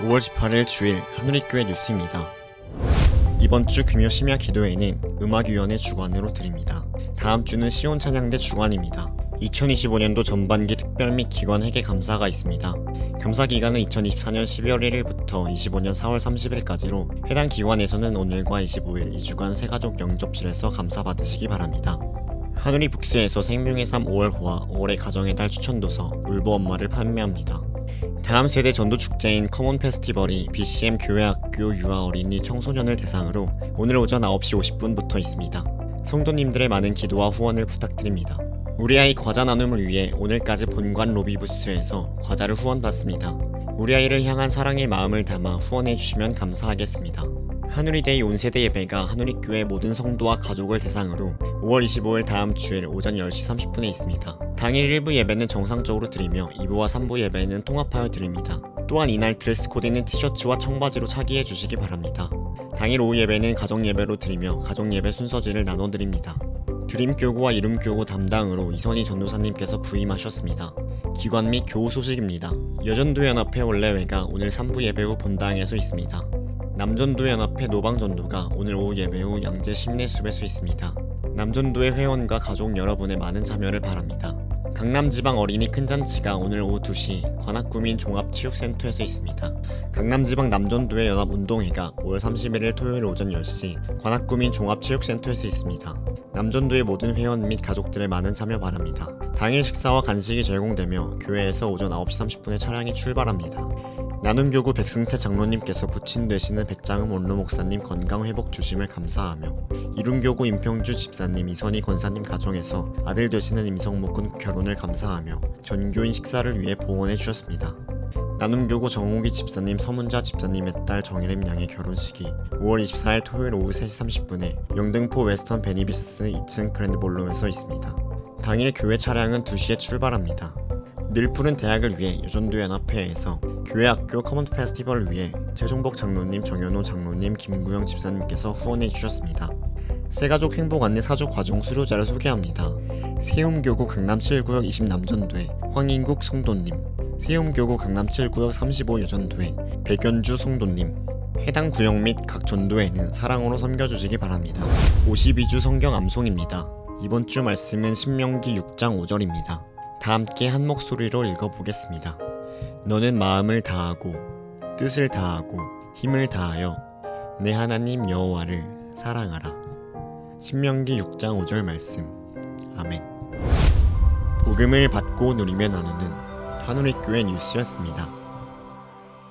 5월 18일 주일 하누리교회 뉴스입니다. 이번 주 금요 심야 기도회는 음악위원회 주관으로 드립니다. 다음 주는 시온 찬양대 주관입니다. 2025년도 전반기 특별 및 기관 회계 감사가 있습니다. 감사 기간은 2024년 12월 1일부터 25년 4월 30일까지로 해당 기관에서는 오늘과 25일 2주간 세가족 영접실에서 감사 받으시기 바랍니다. 하누리 북스에서 생명의 삶 5월호와 5월의 가정의 달 추천도서 울보 엄마를 판매합니다. 다음 세대 전도 축제인 커먼 페스티벌이 BCM 교회학교 유아 어린이 청소년을 대상으로 오늘 오전 9시 50분부터 있습니다. 성도님들의 많은 기도와 후원을 부탁드립니다. 우리 아이 과자 나눔을 위해 오늘까지 본관 로비 부스에서 과자를 후원받습니다. 우리 아이를 향한 사랑의 마음을 담아 후원해 주시면 감사하겠습니다. 하누리데이 온세대 예배가 하누리교회 모든 성도와 가족을 대상으로 5월 25일 다음 주일 오전 10시 30분에 있습니다. 당일 1부 예배는 정상적으로 드리며 2부와 3부 예배는 통합하여 드립니다. 또한 이날 드레스 코드는 티셔츠와 청바지로 차기해 주시기 바랍니다. 당일 오후 예배는 가정 예배로 드리며 가정 예배 순서지를 나눠 드립니다. 드림 교구와 이름 교구 담당으로 이선희 전도사님께서 부임하셨습니다. 기관 및 교우 소식입니다. 여전도연합회 원래회가 오늘 3부 예배 후 본당에서 있습니다. 남전도연합회 노방전도가 오늘 오후 예배 후 양재 심내숲에서 있습니다. 남전도의 회원과 가족 여러분의 많은 참여를 바랍니다. 강남지방 어린이 큰잔치가 오늘 오후 2시 관악구민 종합체육센터에서 있습니다. 강남지방 남전도의 연합운동회가 5월 31일 토요일 오전 10시 관악구민 종합체육센터에서 있습니다. 남전도의 모든 회원 및 가족들의 많은 참여 바랍니다. 당일 식사와 간식이 제공되며 교회에서 오전 9시 30분에 차량이 출발합니다. 나눔교구 백승태 장로님께서 부친 되시는 백장음 원로 목사님 건강 회복 주심을 감사하며 이룸교구 임평주 집사님 이선희 권사님 가정에서 아들 되시는 임성묵군 결혼을 감사하며 전교인 식사를 위해 봉헌해 주셨습니다. 나눔교구 정옥이 집사님 서문자 집사님의 딸 정혜림 양의 결혼식이 5월 24일 토요일 오후 3시 30분에 영등포 웨스턴 베니비스 2층 그랜드볼룸에서 있습니다. 당일 교회 차량은 2시에 출발합니다. 늘 푸른 대학을 위해 여전도연합회에서 교회학교 커먼 페스티벌을 위해 최종복 장로님, 정현호 장로님, 김구영 집사님께서 후원해 주셨습니다. 새가족 행복 안내 사주 과정 수료자를 소개합니다. 세움교구 강남 7구역 20 남전도회 황인국 성도님, 세움교구 강남 7구역 35 여전도회 백연주 성도님, 해당 구역 및 각 전도회는 사랑으로 섬겨주시기 바랍니다. 52주 성경 암송입니다. 이번 주 말씀은 신명기 6장 5절입니다. 다 함께 한 목소리로 읽어보겠습니다. 너는 마음을 다하고 뜻을 다하고 힘을 다하여 내 하나님 여호와를 사랑하라. 신명기 6장 5절 말씀. 아멘. 복음을 받고 누리며 나누는 하누리 교회 뉴스였습니다.